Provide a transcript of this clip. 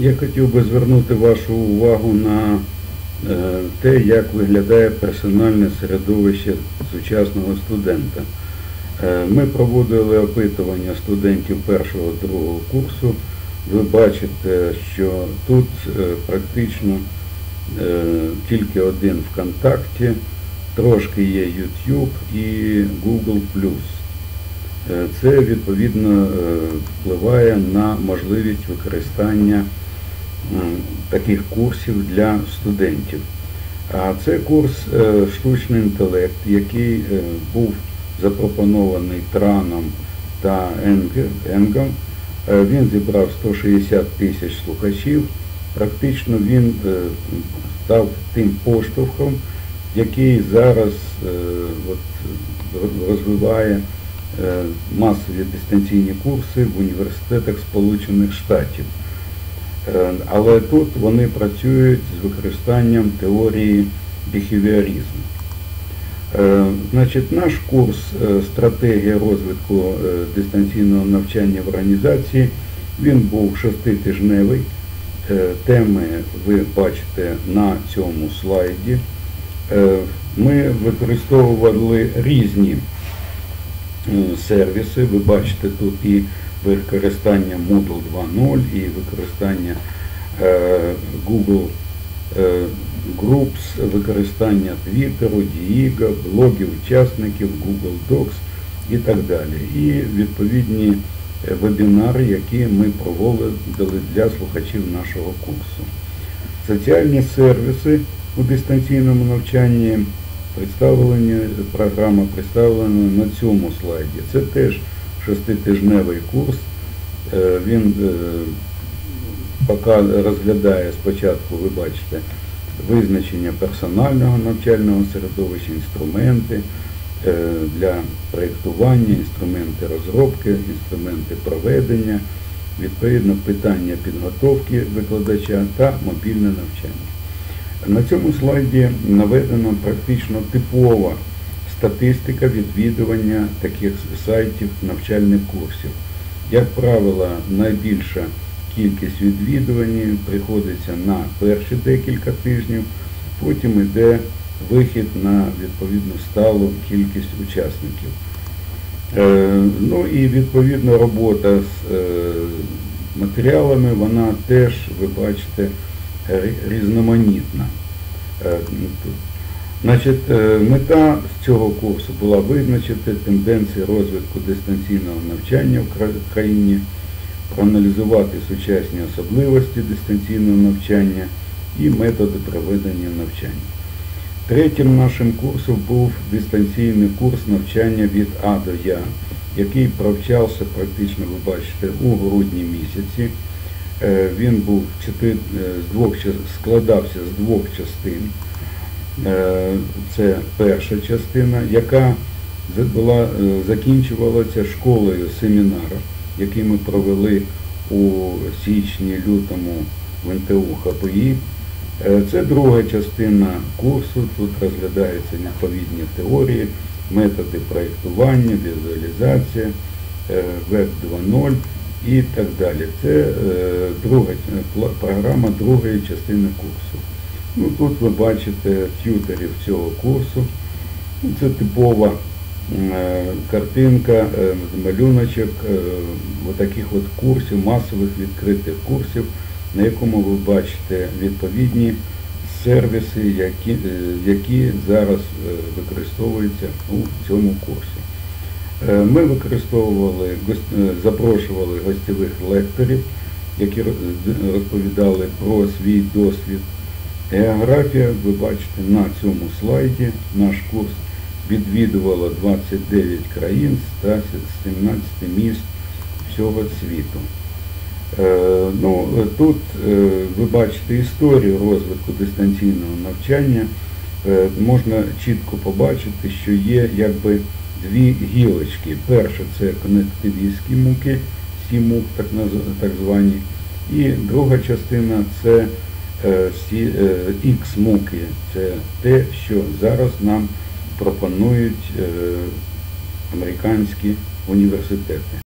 Я хотів би звернути вашу увагу на е, те, як виглядає персональне середовище сучасного студента. Е, Ми проводили опитування студентів першого другого курсу. Ви бачите, що тут е, практично тільки один ВКонтакті, трошки є YouTube і Google+. Це відповідно впливає на можливість використання таких курсів для студентів. А це курс е, штучний інтелект, який е, був запропонований Траном та Енгом. Е, Він зібрав 160 тисяч слухачів. Практично він став тим поштовхом, який зараз розвиває масові дистанційні курси в університетах Сполучених Штатів. Е, Але тут вони працюють з використанням теорії біхевіоризму. Е, Значить, наш курс е, стратегія розвитку дистанційного навчання в організації, він був шеститижневий. Теми ви бачите на цьому слайді. Ми використовували різні сервіси. Ви бачите тут і використання Moodle 2.0, і використання е, Google е, Groups, використання Твіттеру, Діїга, блогів учасників, Google Docs і так далі. І відповідні е, вебінари, які ми проводили для слухачів нашого курсу. Соціальні сервіси у дистанційному навчанні представлені, програма представлена на цьому слайді. Це теж шеститижневий курс. Е, Він е, поки розглядає спочатку, ви бачите, визначення персонального навчального середовища, інструменти е, для проєктування, інструменти розробки, інструменти проведення, відповідно питання підготовки викладача та мобільне навчання. На цьому слайді наведена практично типова статистика відвідування таких сайтів навчальних курсів. Як правило, найбільша кількість відвідувань приходиться на перші декілька тижнів, потім йде вихід на відповідну сталу кількість учасників. Е, Ну і відповідно робота з е, матеріалами, вона теж, ви бачите, різноманітна. Значить, е, мета з цього курсу була визначити тенденції розвитку дистанційного навчання в країні, проаналізувати сучасні особливості дистанційного навчання і методи проведення навчання. Третім нашим курсом був дистанційний курс навчання від А до Я, який провчався практично, ви бачите, у грудні місяці. Е, Він був е, складався з двох частин. Е, Це перша частина, яка була, е, закінчувалася школою семінару, який ми провели у січні-лютому в НТУ ХПІ. Е, Це друга частина курсу. Тут розглядаються відповідні теорії, методи проєктування, візуалізація, веб 2.0 і так далі. Це друга програма другої частини курсу. Ну, тут ви бачите тютерів цього курсу. Це типова е, картинка, е, малюночок е, таких от курсів, масових відкритих курсів, на якому ви бачите відповідні сервіси, які, які зараз використовуються у цьому курсі. Ми використовували, запрошували гостєвих лекторів, які розповідали про свій досвід. Географія, ви бачите на цьому слайді, наш курс відвідувало 29 країн та 17 міст всього світу. Е, Ну, тут е, ви бачите історію розвитку дистанційного навчання. Е, Можна чітко побачити, що є якби дві гілочки. Перша це конективістські муки, сімук так, так звані, і друга частина це е, сі- е, X-муки. Це те, що зараз нам пропонують е, американські університети.